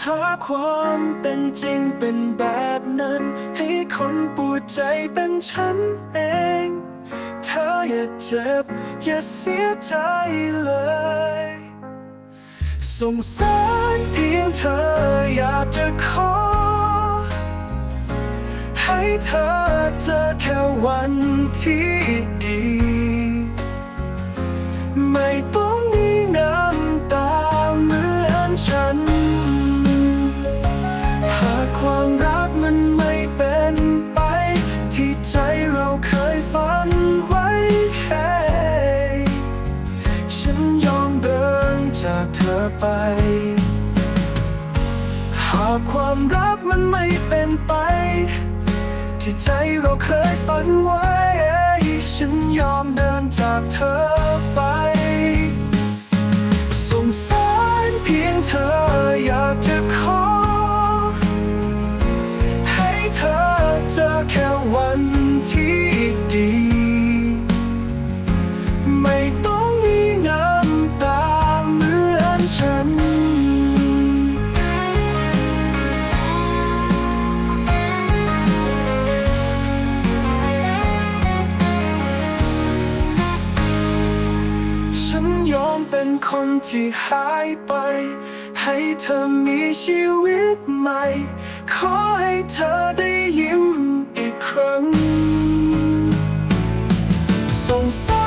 ถ้าความเป็นจริงเป็นแบบนั้น ให้คนปวดใจเป็นฉันเอง เธออย่าเจ็บ อย่าเสียใจเลยสงสารเพียงเธออยากจะขอ ให้เธอเจอแค่วันที่ ใจเราเคยฝันไว้แค่ฉันยอมเดินจากเธอไป หากความรักมันไม่เป็นไป ที่ใจเราเคยฝันไว้ ฉันยอมเดินจากเธอ ไม่ต้องมีน้ำตาเหมือนฉัน ฉันยอมเป็นคนที่หายไป ให้เธอมีชีวิตใหม่ ขอให้เธอได้ยิ้มอีกครั้ง สงสาร